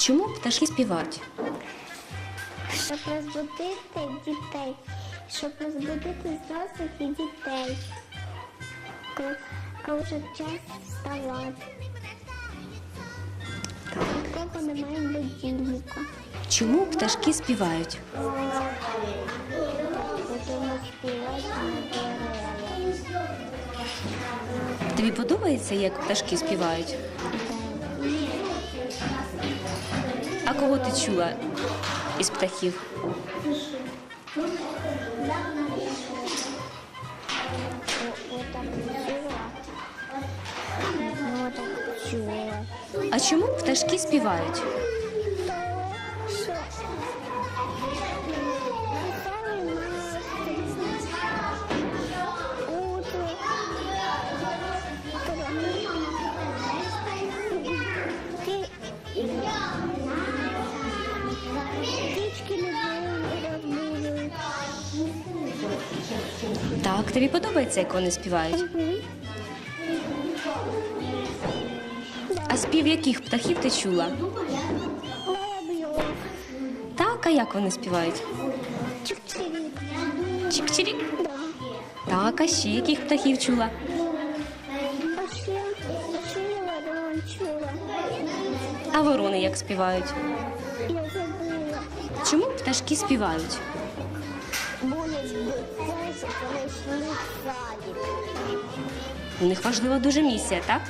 Чому пташки співають? Щоб розбудити дітей, щоб розбудити і дітей. Коли, коли вже час вставати. Нікого немає будильника. Чому пташки співають? Будемо співати на. Тобі подобається, як пташки співають? А кого ти чула із птахів? А чому пташки співають? Так, тобі подобається, як вони співають? А спів яких птахів ти чула? Так, а як вони співають? Чик-чирік. Так, а ще яких птахів чула? А ворони як співають? Чому пташки співають? Будуть дитячі, коли йшли в садик. У них важлива дуже місія, так?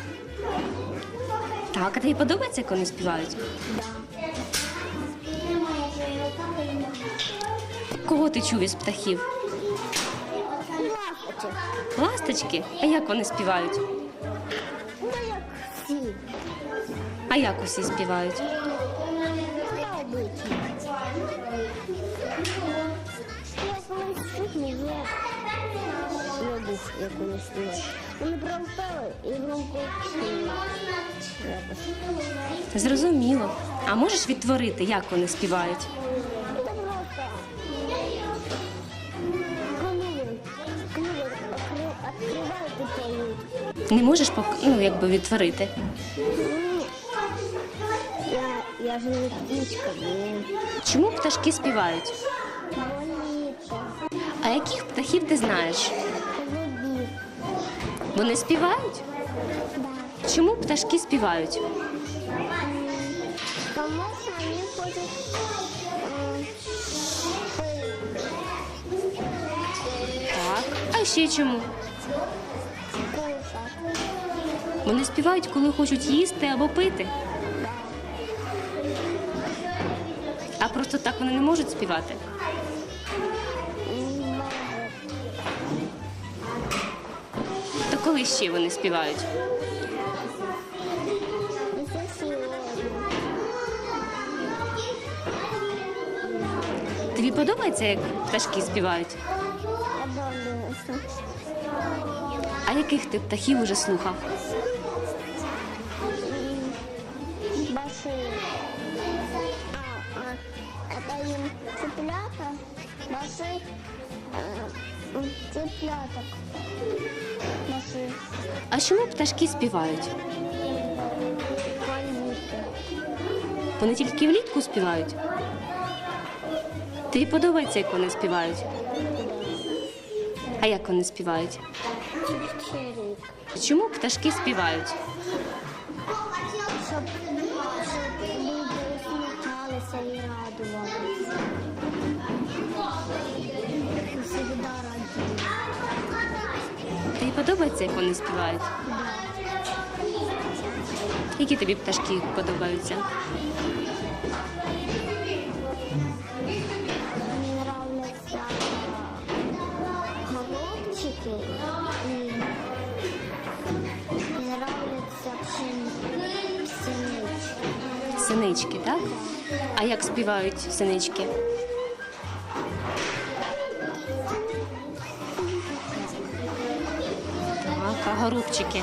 Так, а тобі подобається, як вони співають? Кого ти чув із птахів? Лапочек. Ласточки? А як вони співають? Ну, як всі. А як усі співають? Я був, як вони співають. Вони промпели і громко. Зрозуміло. А можеш відтворити, як вони співають? Не можеш пок... ну, якби відтворити? Я, я ж не птичка, блін. Чому пташки співають? А яких птахів ти знаєш? Вони співають? Чому пташки співають? Тому що вони ходять Так. А ще чому? Вони співають, коли хочуть їсти або пити. А просто так вони не можуть співати. Коли ще вони співають? Тобі подобається, як пташки співають? Обожнююся. А яких ти птахів уже слухав? Баши. А, а, это им цыплята, А чому пташки співають? Вони тільки влітку співають? Тобі подобається, як вони співають? А як вони співають? Чому пташки співають? Щоб, люди усміхалися і радувалися. Тобі подобається, як вони співають? Які тобі пташки подобаються? Мені нравляться голубчики і пшен- Синички, так? А як співають синички? Горобчики?